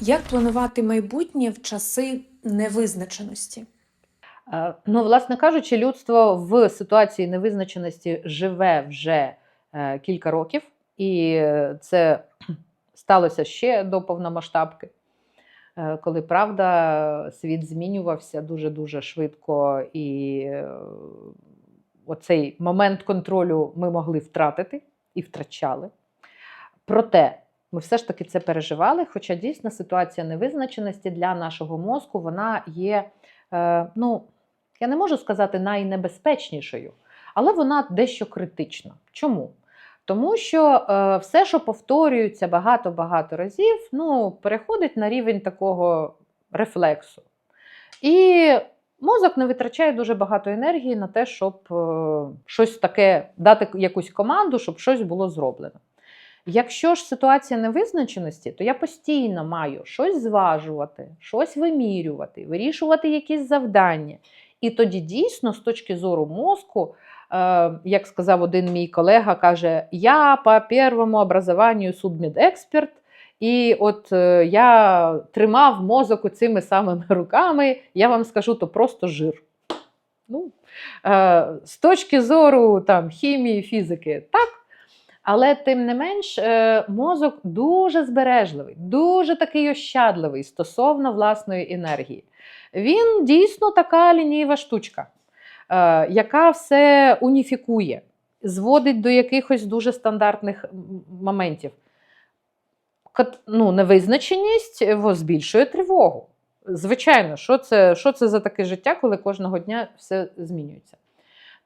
Як планувати майбутнє в часи невизначеності? Е, Ну, власне кажучи, людство в ситуації невизначеності живе вже е, кілька років, і е, це сталося ще до повномасштабки, коли правда світ змінювався дуже дуже швидко, і оцей момент контролю ми могли втратити і втрачали. Проте ми все ж таки це переживали, хоча дійсно ситуація невизначеності для нашого мозку вона є. Е, ну, я не можу сказати найнебезпечнішою, але вона дещо критична. Чому? Тому що е, все, що повторюється багато-багато разів, ну, переходить на рівень такого рефлексу. І мозок не витрачає дуже багато енергії на те, щоб е, щось таке дати якусь команду, щоб щось було зроблено. Якщо ж ситуація невизначеності, то я постійно маю щось зважувати, щось вимірювати, вирішувати якісь завдання. І тоді дійсно, з точки зору мозку, е, як сказав один мій колега, каже: Я по первому образованню судмедексперт, і от е, я тримав мозок цими самими руками, я вам скажу, то просто жир. Ну, е, з точки зору там, хімії, фізики, так. Але тим не менш, е, мозок дуже збережливий, дуже такий ощадливий стосовно власної енергії. Він дійсно така лінієва штучка, е, яка все уніфікує, зводить до якихось дуже стандартних моментів. Ну, невизначеність збільшує тривогу. Звичайно, що це, що це за таке життя, коли кожного дня все змінюється.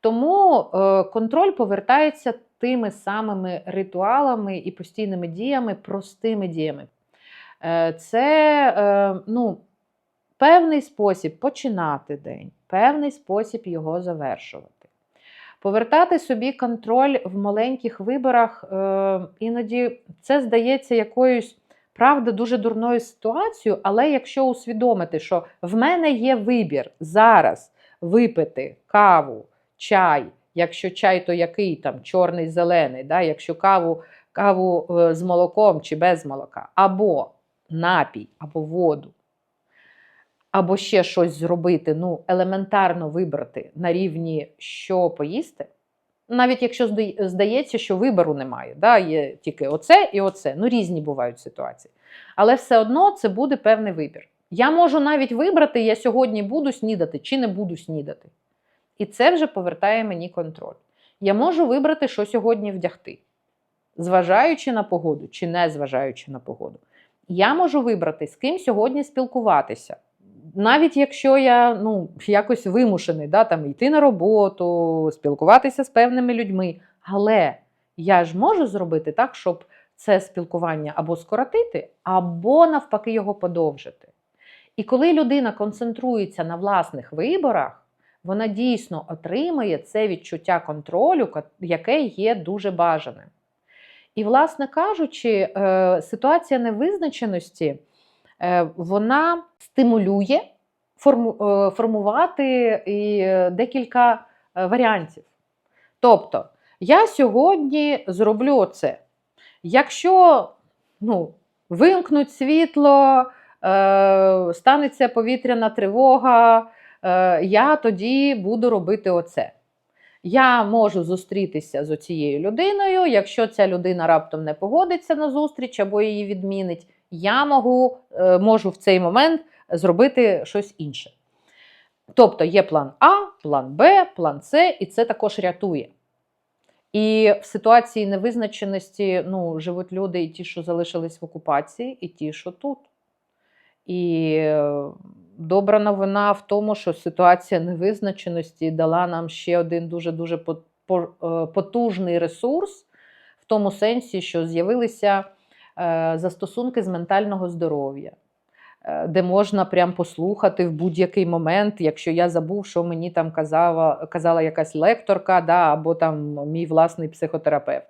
Тому е, контроль повертається тими самими ритуалами і постійними діями, простими діями. Е, це е, ну, певний спосіб починати день, певний спосіб його завершувати. Повертати собі контроль в маленьких виборах, е, іноді це здається якоюсь правда дуже дурною ситуацією, але якщо усвідомити, що в мене є вибір зараз випити каву, чай, якщо чай, то який там чорний, зелений, да? якщо каву, каву е, з молоком чи без молока, або напій, або воду, або ще щось зробити, ну, елементарно вибрати на рівні, що поїсти. Навіть якщо здається, що вибору немає, да? є тільки оце і оце. Ну, різні бувають ситуації. Але все одно це буде певний вибір. Я можу навіть вибрати, я сьогодні буду снідати чи не буду снідати. І це вже повертає мені контроль. Я можу вибрати, що сьогодні вдягти, зважаючи на погоду чи не зважаючи на погоду. Я можу вибрати, з ким сьогодні спілкуватися. Навіть якщо я ну, якось вимушений да, там, йти на роботу, спілкуватися з певними людьми. Але я ж можу зробити так, щоб це спілкування або скоротити, або навпаки його подовжити. І коли людина концентрується на власних виборах, вона дійсно отримає це відчуття контролю, яке є дуже бажаним. І, власне кажучи, е, ситуація невизначеності е, вона стимулює е, формувати декілька варіантів. Тобто, я сьогодні зроблю оце. Якщо ну, вимкнуть світло, станеться повітряна тривога, я тоді буду робити оце. Я можу зустрітися з цією людиною. Якщо ця людина раптом не погодиться на зустріч або її відмінить, я можу, е, можу в цей момент зробити щось інше. Тобто є план А, план Б, план С, і це також рятує. І в ситуації невизначеності ну, живуть люди, і ті, що залишились в окупації, і ті, що тут. І е, добра новина в тому, що ситуація невизначеності дала нам ще один дуже-дуже е, потужний ресурс, в тому сенсі, що з'явилися е, застосунки з ментального здоров'я, де можна прям послухати в будь-який момент, якщо я забув, що мені там казала, казала якась лекторка, да, або там мій власний психотерапевт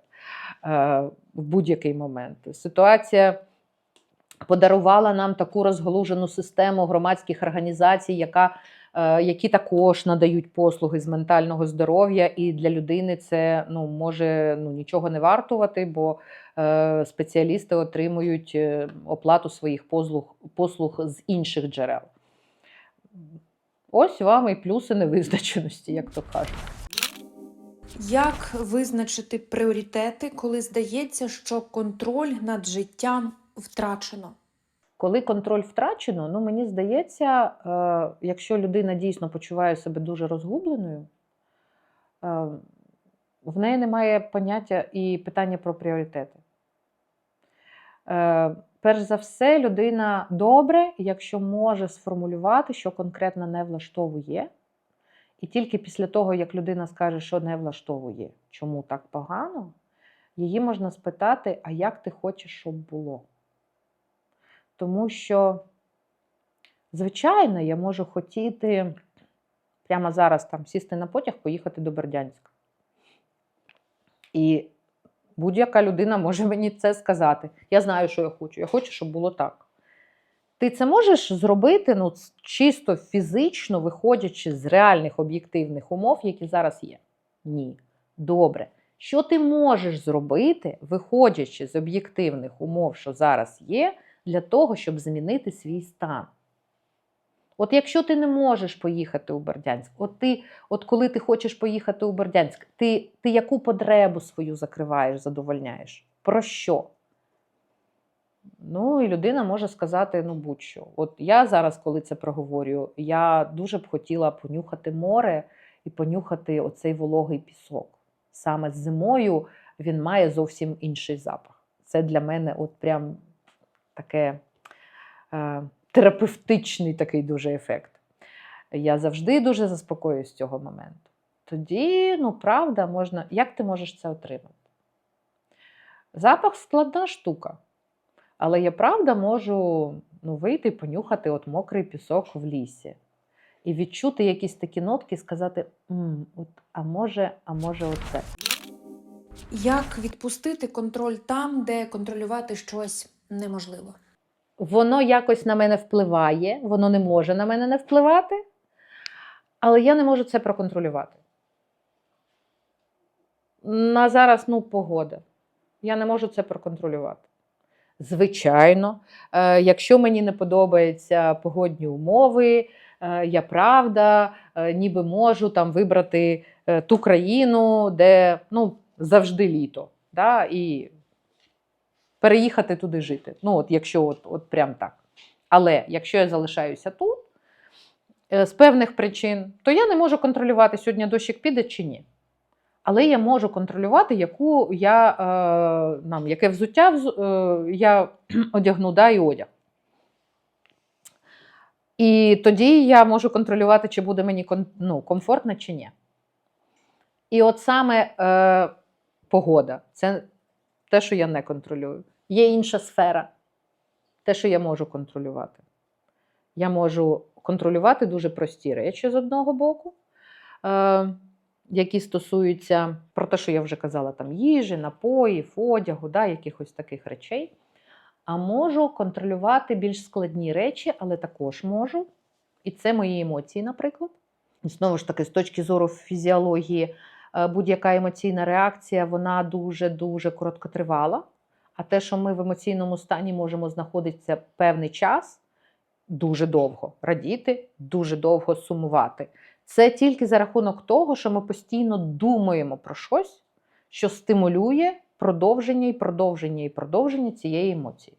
е, в будь-який момент. Ситуація подарувала нам таку розгалужену систему громадських організацій, яка е, які також надають послуги з ментального здоров'я, і для людини це ну, може ну, нічого не вартувати, бо е, спеціалісти отримують е, оплату своїх послуг, послуг з інших джерел. Ось вам і плюси невизначеності, як то кажуть. Як визначити пріоритети, коли здається, що контроль над життям втрачено? Коли контроль втрачено, ну мені здається, е, якщо людина дійсно почуває себе дуже розгубленою, е, в неї немає поняття і питання про пріоритети. Е, перш за все, людина добре, якщо може сформулювати, що конкретно не влаштовує. І тільки після того, як людина скаже, що не влаштовує, чому так погано, її можна спитати, а як ти хочеш, щоб було? Тому що, звичайно, я можу хотіти прямо зараз там сісти на потяг, поїхати до Бердянська. І будь-яка людина може мені це сказати. Я знаю, що я хочу. Я хочу, щоб було так. Ти це можеш зробити ну, чисто фізично, виходячи з реальних об'єктивних умов, які зараз є? Ні. Добре. Що ти можеш зробити, виходячи з об'єктивних умов, що зараз є, для того, щоб змінити свій стан? От якщо ти не можеш поїхати у Бердянськ, от ти, от коли ти хочеш поїхати у Бердянськ, ти, ти яку потребу свою закриваєш, задовольняєш? Про що? Ну, і людина може сказати, ну будь-що. От я зараз, коли це проговорюю, я дуже б хотіла понюхати море і понюхати оцей вологий пісок. Саме зимою він має зовсім інший запах. Це для мене от прям таке е, терапевтичний такий дуже ефект. Я завжди дуже заспокоююсь з цього моменту. Тоді, ну, правда, можна. Як ти можеш це отримати? Запах складна штука. Але я правда можу ну, вийти і понюхати от мокрий пісок в лісі. І відчути якісь такі нотки, і сказати: М, от, а може, а може, оце. Як відпустити контроль там, де контролювати щось неможливо? Воно якось на мене впливає, воно не може на мене не впливати, але я не можу це проконтролювати. На зараз ну, погода. Я не можу це проконтролювати. Звичайно, е, якщо мені не подобаються погодні умови, е, я правда, е, ніби можу там вибрати ту країну, де ну, завжди літо. Да? І переїхати туди жити. Ну, от якщо от, от прям так. Але якщо я залишаюся тут е, з певних причин, то я не можу контролювати, сьогодні дощик піде чи ні. Але я можу контролювати, яку я, е, нам, яке взуття вз- е, я одягну, да, і одяг. І тоді я можу контролювати, чи буде мені ну, комфортно чи ні. І от саме е, погода це те, що я не контролюю. Є інша сфера, те, що я можу контролювати. Я можу контролювати дуже прості речі з одного боку, е, які стосуються про те, що я вже казала, там їжі, напоїв, одягу, да, якихось таких речей. А можу контролювати більш складні речі, але також можу. І це мої емоції, наприклад. Знову ж таки, з точки зору фізіології, е, будь-яка емоційна реакція, вона дуже-дуже короткотривала. А те, що ми в емоційному стані можемо знаходитися певний час, дуже довго радіти, дуже довго сумувати. Це тільки за рахунок того, що ми постійно думаємо про щось, що стимулює продовження і продовження і продовження цієї емоції.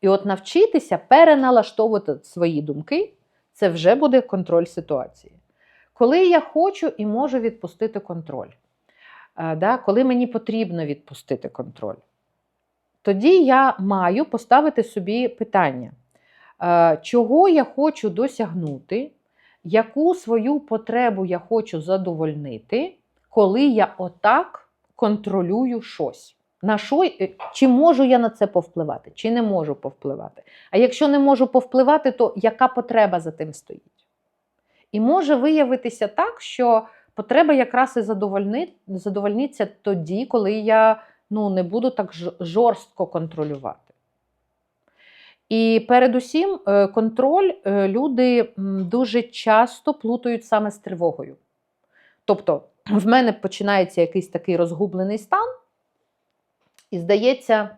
І от навчитися переналаштовувати свої думки, це вже буде контроль ситуації. Коли я хочу і можу відпустити контроль, е, коли мені потрібно відпустити контроль, тоді я маю поставити собі питання, е, чого я хочу досягнути, яку свою потребу я хочу задовольнити, коли я отак контролюю щось. На що, е, чи можу я на це повпливати, чи не можу повпливати. А якщо не можу повпливати, то яка потреба за тим стоїть? І може виявитися так, що потреба якраз і задовольниться тоді, коли я ну, не буду так жорстко контролювати. І передусім, е, контроль е, люди дуже часто плутають саме з тривогою. Тобто, в мене починається якийсь такий розгублений стан, і здається,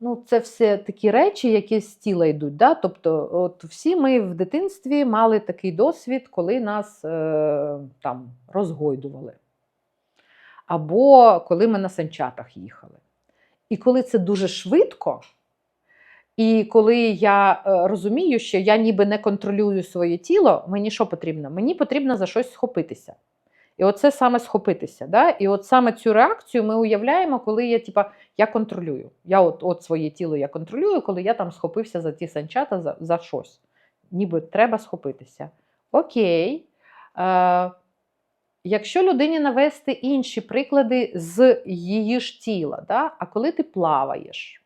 ну, це все такі речі, які з тіла йдуть. Да? Тобто, от всі ми в дитинстві мали такий досвід, коли нас е, там розгойдували. Або коли ми на санчатах їхали. І коли це дуже швидко, і коли я е, розумію, що я ніби не контролюю своє тіло, мені що потрібно? Мені потрібно за щось схопитися. І оце саме схопитися. Да? І от саме цю реакцію ми уявляємо, коли я, типа, я контролюю. Я от, от своє тіло я контролюю, коли я там схопився за ті санчата за, за щось. Ніби треба схопитися. Окей. Е, якщо людині навести інші приклади з її ж тіла, да? а коли ти плаваєш,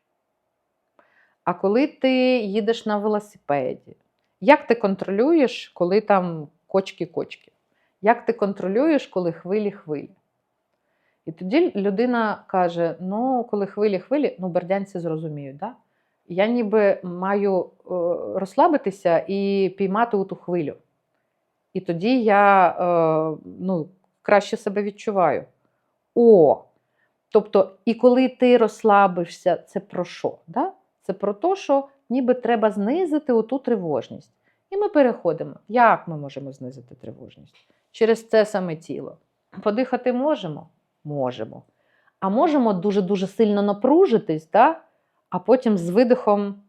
а коли ти їдеш на велосипеді, як ти контролюєш, коли там кочки-кочки? Як ти контролюєш, коли хвилі-хвилі? І тоді людина каже: ну, коли хвилі-хвилі, ну, бердянці зрозуміють, да? я ніби маю е, розслабитися і піймати у ту хвилю. І тоді я е, ну, краще себе відчуваю. О! Тобто, і коли ти розслабишся, це про що? Да? Це про те, що ніби треба знизити оту тривожність. І ми переходимо. Як ми можемо знизити тривожність? Через це саме тіло. Подихати можемо? Можемо. А можемо дуже-дуже сильно напружитись, да? а потім з видихом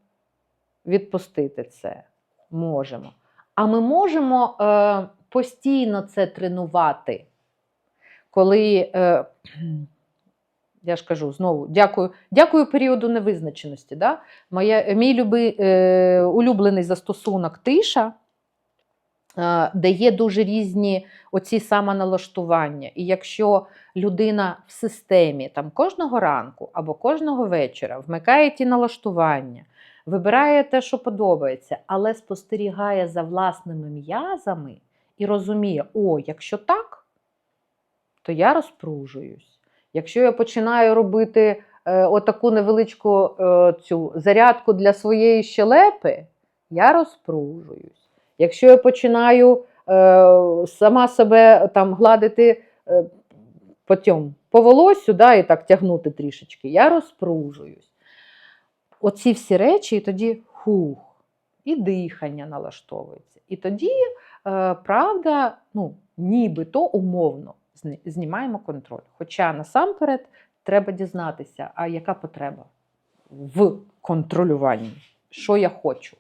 відпустити це. Можемо. А ми можемо е, постійно це тренувати. Коли, е, я ж кажу знову, дякую, дякую періоду невизначеності. Да? Моя, мій люби, е, улюблений застосунок тиша, е, де дуже різні оці самоналаштування. І якщо людина в системі там, кожного ранку або кожного вечора вмикає ті налаштування, вибирає те, що подобається, але спостерігає за власними м'язами і розуміє, о, якщо так, то я розпружуюсь. Якщо я починаю робити е, отаку невеличку е, цю зарядку для своєї щелепи, я розпружуюсь. Якщо я починаю е, сама себе там гладити е, потім по волосю да, і так тягнути трішечки, я розпружуюсь. Оці всі речі, і тоді хух, і дихання налаштовується. І тоді, е, правда, ну, нібито умовно знімаємо контроль. Хоча насамперед треба дізнатися, а яка потреба в контролюванні, що я хочу.